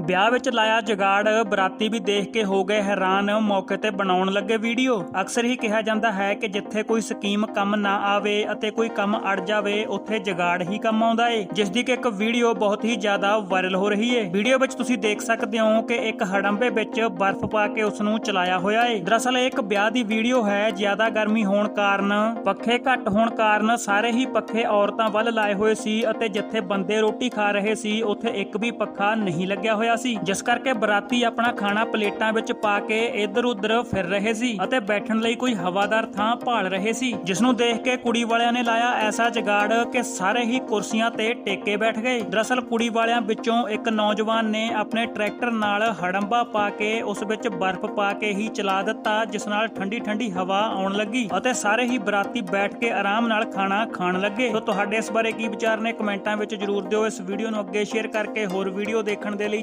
ਵਿਆਹ ਵਿੱਚ ਲਾਇਆ ਜਗਾੜ, ਬਰਾਤੀ ਵੀ ਦੇਖ ਕੇ ਹੋ ਗਏ ਹੈਰਾਨ, ਮੌਕੇ ਤੇ ਬਣਾਉਣ ਲੱਗੇ ਵੀਡੀਓ। ਅਕਸਰ ਹੀ ਕਿਹਾ ਜਾਂਦਾ ਹੈ ਕਿ ਜਿੱਥੇ ਕੋਈ ਸਕੀਮ ਕੰਮ ਨਾ ਆਵੇ ਅਤੇ ਕੋਈ ਕੰਮ ਅੜ ਜਾਵੇ, ਉੱਥੇ ਜਗਾੜ ਹੀ ਕੰਮ ਆਉਂਦਾ ਏ ਜਿਸ ਦੀ ਕਿ ਇੱਕ ਵੀਡੀਓ ਬਹੁਤ ਹੀ ਜ਼ਿਆਦਾ ਵਾਇਰਲ ਹੋ ਰਹੀ ਏ। ਵੀਡੀਓ ਵਿੱਚ ਤੁਸੀਂ ਦੇਖ ਸਕਦੇ ਹੋ ਕਿ ਇੱਕ ਹੜੰਬੇ ਵਿੱਚ ਬਰਫ਼ ਪਾ ਕੇ ਉਸ ਨੂੰ ਚਲਾਇਆ ਹੋਇਆ ਏ। ਦਰਅਸਲ ਇੱਕ ਵਿਆਹ ਦੀ ਵੀਡੀਓ ਹੈ, ਜ਼ਿਆਦਾ ਗਰਮੀ ਹੋਣ ਕਾਰਨ, ਪੱਖੇ ਘੱਟ ਹੋਣ ਕਾਰਨ ਸਾਰੇ ਹੀ ਪੱਖੇ ਔਰਤਾਂ ਵੱਲ ਲਾਏ ਹੋਏ ਸੀ ਅਤੇ ਜਿੱਥੇ ਬੰਦੇ ਰੋਟੀ ਖਾ ਰਹੇ ਸੀ, ਉੱਥੇ ਇੱਕ ਵੀ ਪੱਖਾ ਨਹੀਂ ਲੱਗਿਆ ਹੋਇਆ। ਸੀ, ਜਿਸ ਕਰਕੇ ਬਰਾਤੀ ਆਪਣਾ ਖਾਣਾ ਪਲੇਟਾਂ ਵਿੱਚ ਪਾ ਕੇ ਇੱਧਰ ਉੱਧਰ ਫਿਰ ਰਹੇ ਸੀ ਅਤੇ ਬੈਠਣ ਲਈ ਕੋਈ ਹਵਾਦਾਰ ਥਾਂ ਭਾਲ ਰਹੇ ਸੀ ਜਿਸ ਨੂੰ ਦੇਖ ਕੇ ਕੁੜੀ ਵਾਲਿਆਂ ਨੇ ਲਾਇਆ ਐਸਾ ਜਗਾੜ ਕਿ ਸਾਰੇ ਹੀ ਕੁਰਸੀਆਂ ਤੇ ਟੇਕੇ ਬੈਠ ਗਏ। ਦਰਅਸਲ ਕੁੜੀ ਵਾਲਿਆਂ ਵਿੱਚੋਂ ਇੱਕ ਨੌਜਵਾਨ ਨੇ ਆਪਣੇ ਟਰੈਕਟਰ ਨਾਲ ਹੜੰਬਾ ਪਾ ਕੇ ਉਸ ਵਿੱਚ ਬਰਫ਼ ਪਾ ਕੇ ਹੀ ਚਲਾ ਦਿੱਤਾ, ਜਿਸ ਨਾਲ ਠੰਡੀ ਠੰਡੀ ਹਵਾ ਆਉਣ ਲੱਗੀ ਅਤੇ ਸਾਰੇ ਹੀ ਬਰਾਤੀ ਬੈਠ ਕੇ ਆਰਾਮ ਨਾਲ ਖਾਣਾ ਖਾਣ ਲੱਗੇ। ਸੋ ਤੁਹਾਡੇ ਇਸ ਬਾਰੇ ਕੀ ਵਿਚਾਰ ਨੇ ਕਮੈਂਟਾਂ ਵਿੱਚ ਜਰੂਰ ਦਿਓ। ਇਸ ਵੀਡੀਓ ਨੂੰ ਅੱਗੇ ਸ਼ੇਅਰ ਕਰਕੇ ਹੋਰ ਵੀਡੀਓ ਦੇਖਣ ਦੇ ਲਈ